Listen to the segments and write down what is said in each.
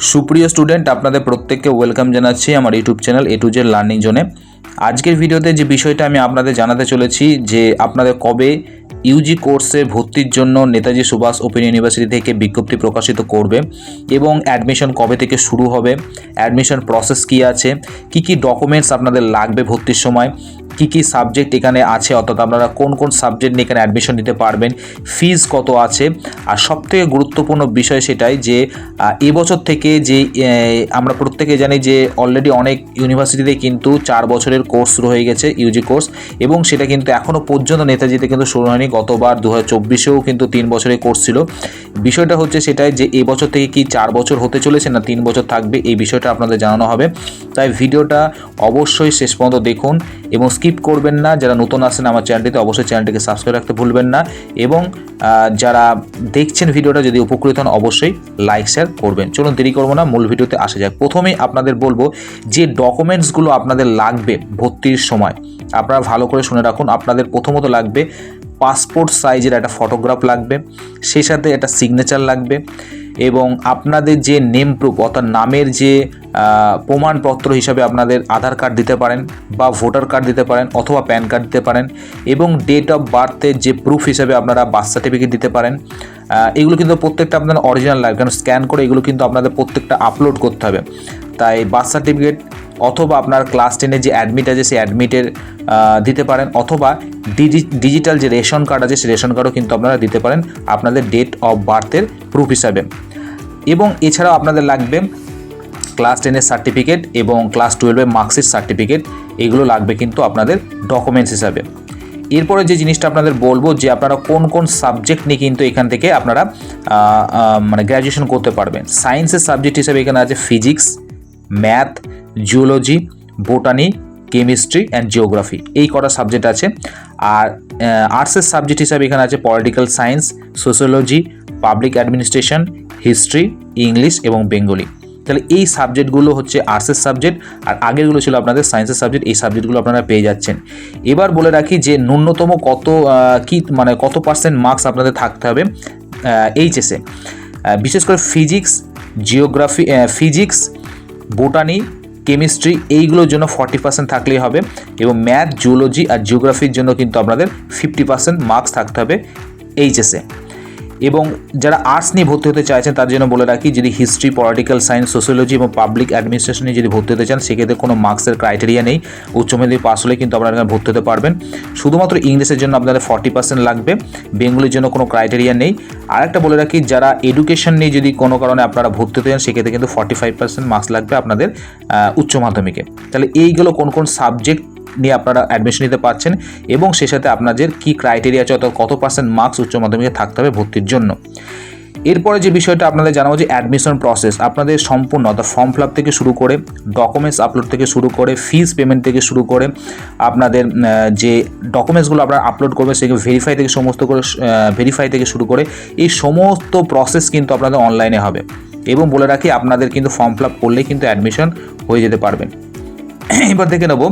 সুপ্রিয় স্টুডেন্ট আপনাদের প্রত্যেককে ওয়েলকাম জানাচ্ছি আমার YouTube channel A to Z learning জোনে আজকের ভিডিওতে যে বিষয়টা আমি আপনাদের জানাতে চলেছি, যে আপনাদের কবে ইউজি কোর্সে ভর্তির জন্য নেতাজি সুভাষ ওপেন ইউনিভার্সিটি থেকে বিজ্ঞপ্তি প্রকাশিত করবে এবং অ্যাডমিশন কবে থেকে শুরু হবে অ্যাডমিশন প্রসেস কী আছে, কি কি ডকুমেন্টস আপনাদের লাগবে ভর্তির সময় কি কি সাবজেক্ট এখানে আছে, অর্থাৎ আপনারা কোন কোন সাবজেক্ট নিয়ে এখানে অ্যাডমিশন নিতে পারবেন ফিজ কত আছে, আর সবথেকে গুরুত্বপূর্ণ বিষয় সেটাই যে এবছর থেকে যে আমরা প্রত্যেকে জানি যে অলরেডি অনেক ইউনিভার্সিটিতে কিন্তু চার বছরের কোর্স শুরু হয়ে গেছে ইউজি কোর্স এবং সেটা কিন্তু এখনও পর্যন্ত নেতাজিতে কিন্তু শুরু হয়নি, গতবার দু চব্বিশেও কিন্তু তিন বছরের কোর্স ছিল। বিষয়টা হচ্ছে সেটাই যে এই বছর থেকে কি চার বছর হতে চলেছে না তিন বছর থাকবে, এই বিষয়টা আপনাদের জানানো হবে। তাই ভিডিওটা অবশ্যই শেষ পর্যন্ত দেখুন এবং স্কিপ করবেন না। যারা নতুন আসেন আমার চ্যানেলটিতে অবশ্যই চ্যানেলটিকে সাবস্ক্রাইব রাখতে ভুলবেন না এবং যারা দেখছেন ভিডিওটা যদি উপকৃত হন অবশ্যই লাইক শেয়ার করবেন। চলুন দেরি করব না, মূল ভিডিওতে আসা যাক। প্রথমেই আপনাদের বলব যে ডকুমেন্টসগুলো আপনাদের লাগবে ভর্তির সময়, আপনারা ভালো করে শুনে রাখুন। আপনাদের প্রথমত লাগবে পাসপোর্ট সাইজের একটা ফটোগ্রাফ লাগবে, সেই সাথে একটা সিগনেচার লাগবে এবং আপনাদের যে নেম প্রুফ অর্থাৎ নামের যে প্রমাণপত্র হিসাবে আপনাদের আধার কার্ড দিতে পারেন বা ভোটার কার্ড দিতে পারেন অথবা প্যান কার্ড দিতে পারেন এবং ডেট অফ বার্থের যে প্রুফ হিসাবে আপনারা বার্থ সার্টিফিকেট দিতে পারেন। এগুলো কিন্তু প্রত্যেকটা আপনাদের অরিজিনাল লাগবে কারণ স্ক্যান করে এগুলো কিন্তু আপনাদের প্রত্যেকটা আপলোড করতে হবে। তাই বার্থ সার্টিফিকেট অথবা আপনার ক্লাস টেনের যে অ্যাডমিট আছে, সেই অ্যাডমিটের দিতে পারেন অথবা ডিজি- ডিজিটাল যে রেশন কার্ড আছে, সেই রেশন কার্ডও কিন্তু আপনারা দিতে পারেন আপনাদের ডেট অফ বার্থের প্রুফ হিসাবে। এবং এছাড়াও আপনাদের লাগবে ক্লাস টেনের সার্টিফিকেট এবং ক্লাস টুয়েলভের মার্কশিট সার্টিফিকেট, এগুলো লাগবে কিন্তু আপনাদের ডকুমেন্টস হিসাবে। এরপরে যে জিনিসটা আপনাদের বলব যে আপনারা কোন কোন সাবজেক্ট নিয়ে কিন্তু এখান থেকে আপনারা মানে গ্র্যাজুয়েশন করতে পারবেন। সায়েন্সের সাবজেক্ট হিসাবে এখানে আছে physics, math, geology, botany, chemistry and geography. এই কটা সাবজেক্ট আছে। আর আর্টসের সাবজেক্ট হিসাবে এখানে আছে political science sociology public administration, history, English এবং বেঙ্গলি। তাহলে এই সাবজেক্টগুলো হচ্ছে আর্টসের সাবজেক্ট আর আগেরগুলো ছিল আপনাদের সায়েন্সের সাবজেক্ট, এই সাবজেক্টগুলো আপনারা পেয়ে যাচ্ছেন। এবার বলে রাখি যে ন্যূনতম কত কি মানে কত পার্সেন্ট মার্কস আপনাদের থাকতে হবে এইচএসে বিশেষ করে physics, geography physics, botany, chemistry এইগুলোর জন্য ফর্টি পার্সেন্ট থাকলেই হবে এবং ম্যাথ জুলজি আর জিওগ্রাফির জন্য কিন্তু আপনাদের ফিফটি পার্সেন্ট মার্কস থাকতে হবে এইচএসে এবং যারা আর্টস নিয়ে ভর্তি হতে চাইছেন, তার জন্য বলে রাখি, যদি হিস্ট্রি পলিটিক্যাল সায়েন্স সোশ্যোলজি এবং পাবলিক অ্যাডমিনিস্ট্রেশন যদি ভর্তি হতে চান, সেক্ষেত্রে কোনো মার্কসের ক্রাইটেরিয়া নেই। উচ্চ মাধ্যমিক পাস হলে কিন্তু আপনারা এখানে ভর্তি হতে পারবেন। শুধুমাত্র ইংলিশের জন্য আপনাদের ফর্টি পার্সেন্ট লাগবে, বেঙ্গলির জন্য কোনো ক্রাইটেরিয়া নেই। আরেকটা বলে রাখি, যারা এডুকেশন নিয়ে যদি কোনো কারণে আপনারা ভর্তি হতে চান, সেক্ষেত্রে কিন্তু ফর্টি ফাইভ পার্সেন্ট মার্কস লাগবে আপনাদের উচ্চ মাধ্যমিকে। তাহলে এইগুলো কোন কোন সাবজেক্ট নিয়ে আপনারা অ্যাডমিশন নিতে পারছেন এবং সে সাথে আপনাদের কী ক্রাইটেরিয়া আছে অর্থাৎ কত পার্সেন্ট মার্কস উচ্চ মাধ্যমিকে থাকতে হবে ভর্তির জন্য। এরপরে যে বিষয়টা আপনাদের জানাব যে অ্যাডমিশন প্রসেস আপনাদের সম্পূর্ণ অর্থাৎ ফর্ম ফিল থেকে শুরু করে ডকুমেন্টস আপলোড থেকে শুরু করে ফিস পেমেন্ট থেকে শুরু করে আপনাদের যে ডকুমেন্টসগুলো আপনারা আপলোড করবেন সেগুলো ভেরিফাই থেকে সমস্ত করে ভেরিফাই থেকে শুরু করে এই সমস্ত প্রসেস কিন্তু আপনাদের অনলাইনে হবে। এবং বলে রাখি, আপনাদের কিন্তু ফর্ম ফিল করলেই কিন্তু অ্যাডমিশন হয়ে যেতে পারবেন। এবার দেখে নেব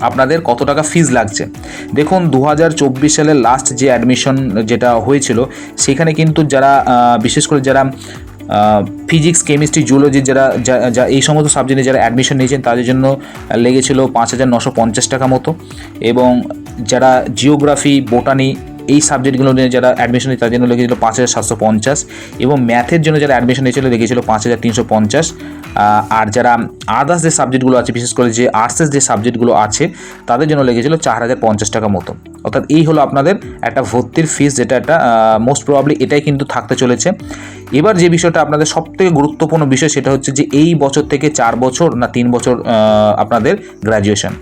আপনাদের কত টাকা ফিজ লাগছে? দেখুন দু হাজার চব্বিশ সালের লাস্ট যে অ্যাডমিশন যেটা হয়েছিল, সেখানে কিন্তু যারা বিশেষ করে যারা ফিজিক্স কেমিস্ট্রি জুলজি যারা, যা- যা, এই সমস্ত সাবজেক্টে যারা অ্যাডমিশন নিয়েছেন, তাদের জন্য লেগেছিল পাঁচ হাজার নশো পঞ্চাশ টাকা মতো। এবং যারা জিওগ্রাফি বোটানি এই সাবজেক্টগুলো নিয়ে যারা অ্যাডমিশন নিয়ে তাদের জন্য লেগেছিল পাঁচ হাজার সাতশো পঞ্চাশ এবং ম্যাথের জন্য যারা অ্যাডমিশন নিয়েছিল, লেগেছিলো পাঁচ হাজার তিনশো পঞ্চাশ। আর যারা আদার্স যে সাবজেক্টগুলো আছে, বিশেষ করে যে আর্টসের যে সাবজেক্টগুলো আছে, তাদের জন্য লেগেছিল চার হাজার পঞ্চাশ টাকা মতো। অর্থাৎ এই হলো আপনাদের একটা ভর্তির ফিস যেটা একটা মোস্ট প্রবাবলি এটাই কিন্তু থাকতে চলেছে। এবার যে বিষয়টা আপনাদের সব থেকে গুরুত্বপূর্ণ বিষয় সেটা হচ্ছে যে এই বছর থেকে চার বছর না তিন বছর আপনাদের গ্র্যাজুয়েশন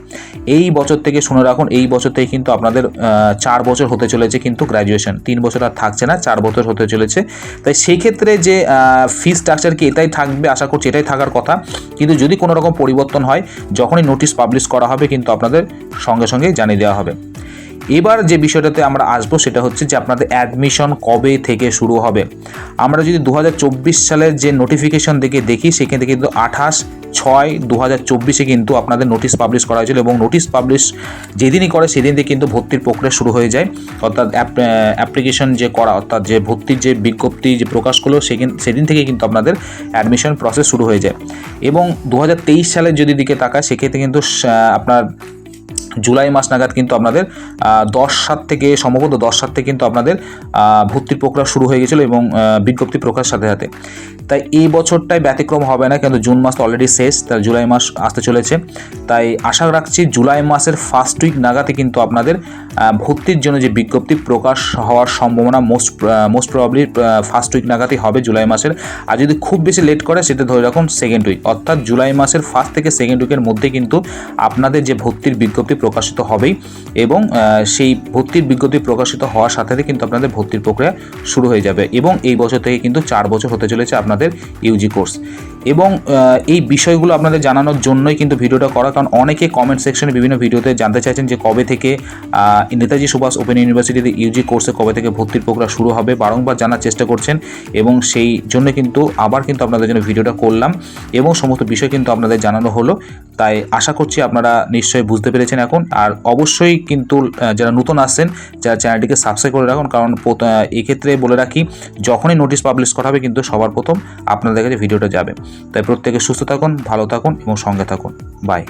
এই বছর থেকে শুনে রাখুন, এই বছর থেকে কিন্তু আপনাদের চার বছর হতে চলেছে কিন্তু গ্র্যাজুয়েশন তিন বছর আর থাকছে না, চার বছর হতে চলেছে। তাই সেই ক্ষেত্রে যে ফি স্ট্রাকচার কি এটাই থাকবে, আশা করছি এটাই থাকার কথা। কিন্তু যদি কোনো রকম পরিবর্তন হয়, যখনই নোটিশ পাবলিশ করা হবে কিন্তু আপনাদের সঙ্গে সঙ্গে জানিয়ে দেওয়া হবে। এবার যে বিষয়টাতে আমরা আসব সেটা হচ্ছে যে আপনাদের অ্যাডমিশন কবে থেকে শুরু হবে। আমরা যদি দু হাজার চব্বিশ সালের যে নোটিফিকেশন থেকে দেখি, সেখান থেকে কিন্তু আঠাশ ছয় দু হাজার চব্বিশে কিন্তু আপনাদের নোটিশ পাবলিশ করা হয়েছিল এবং নোটিশ পাবলিশ যেদিনই করে সেদিন থেকে কিন্তু ভর্তির প্রক্রিয়া শুরু হয়ে যায়। অর্থাৎ অ্যাপ্লিকেশন যে করা, অর্থাৎ যে ভর্তির যে বিজ্ঞপ্তি যে প্রকাশ করল সেদিন সেদিন থেকে কিন্তু আপনাদের অ্যাডমিশন প্রসেস শুরু হয়ে যায়। এবং দু হাজার তেইশ সালের যদি দিকে তাকায়, সেক্ষেত্রে কিন্তু আপনার জুলাই মাস নাগাদ কিন্তু আপনাদের দশ সাত থেকে সম্ভবত দশ সাত থেকে কিন্তু আপনাদের ভর্তির প্রক্রিয়া শুরু হয়ে গেছিল এবং বিজ্ঞপ্তি প্রকাশ সাথে সাথে। তাই এই বছরটাই ব্যতিক্রম হবে না কিন্তু জুন মাস তো অলরেডি শেষ, তাই জুলাই মাস আসতে চলেছে। তাই আশা রাখছি জুলাই মাসের ফার্স্ট উইক নাগাতে কিন্তু আপনাদের ভর্তির জন্য যে বিজ্ঞপ্তি প্রকাশ হওয়ার সম্ভাবনা most most probably first week নাগাদই হবে জুলাই মাসের। আর যদি খুব বেশি লেট করে, সেটা ধরে রাখুন সেকেন্ড উইক অর্থাৎ জুলাই মাসের ফার্স্ট থেকে সেকেন্ড উইকের মধ্যে কিন্তু আপনাদের যে ভর্তির বিজ্ঞপ্তি প্রকাশিত হবেই এবং সেই ভর্তির বিজ্ঞপ্তি প্রকাশিত হওয়ার সাথে সাথে কিন্তু আপনাদের ভর্তির প্রক্রিয়া শুরু হয়ে যাবে এবং এই বছর থেকে কিন্তু চার বছর হতে চলেছে আপনাদের ইউজি কোর্স। এবং এই বিষয়গুলো আপনাদের জানানোর জন্যই কিন্তু ভিডিওটা করা, কারণ অনেকে কমেন্ট সেকশনে বিভিন্ন ভিডিওতে জানতে চাইছেন যে কবে থেকে নেতাজি সুভাষ ওপেন ইউনিভার্সিটিতে ইউজি কোর্সে কবে থেকে ভর্তির প্রক্রিয়া শুরু হবে বারংবার জানার চেষ্টা করছেন এবং সেই জন্য কিন্তু আবার কিন্তু আপনাদের জন্য ভিডিওটা করলাম এবং সমস্ত বিষয় কিন্তু আপনাদের জানানো হলো। তাই আশা করছি আপনারা নিশ্চয়ই বুঝতে পেরেছেন এখন। আর অবশ্যই কিন্তু যারা নতুন আসছেন, যারা চ্যানেলটিকে সাবস্ক্রাইব করে রাখুন, কারণ এক্ষেত্রে বলে রাখি, যখনই নোটিশ পাবলিশ করা হবে কিন্তু সবার প্রথম আপনাদের কাছে ভিডিওটা যাবে। তাই প্রত্যেকে সুস্থ থাকুন, ভালো থাকুন এবং সঙ্গে থাকুন। বাই